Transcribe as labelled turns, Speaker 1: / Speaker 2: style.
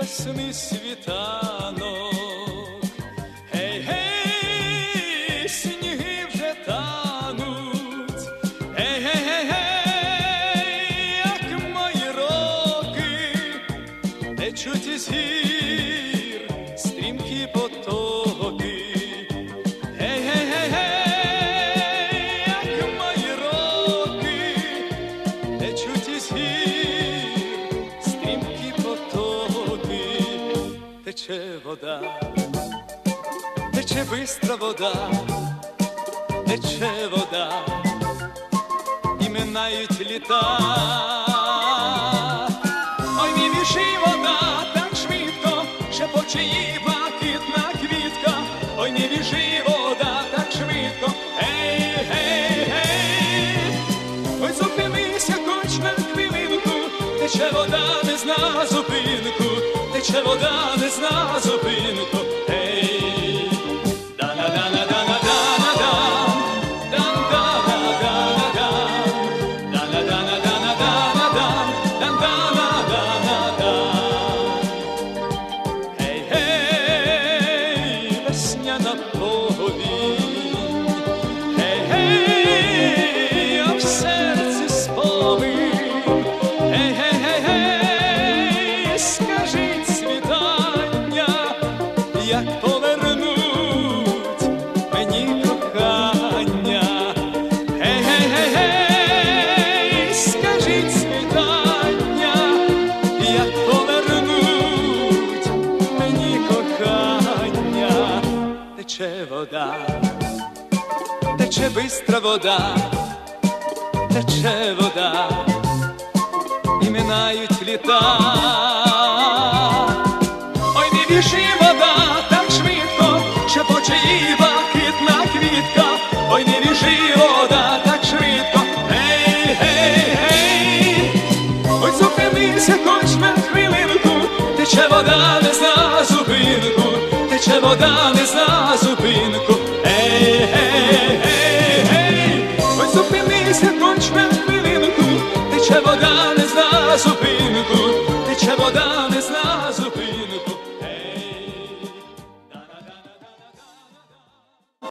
Speaker 1: небесний світанок, гей, гей, сніги вже тануть, гей, гей, гей, гей, як мої роки, течуть із гір стрімкі потоки, гей, гей, гей, гей, як мої роки, течуть із гір. Вода, тече бистра вода, тече вода, і минають літа. Ой, не біжи вода так швидко, шепоче її блакитна квітка. Ой, не біжи вода так швидко, гей, гей, гей. Ой, зупинися хоч на хвилинку, тече вода не зна зупинку, тече вода не зна зупинку. Вода, тече бистра вода, тече вода, і минають літа. Ой, не біжи вода так швидко, шепоче її блакитна квітка. Ой, не біжи вода так швидко, гей, гей, гей. Ой, зупинися хоч на хвилинку, тече вода не зна зупинку, тече вода не зна przewoda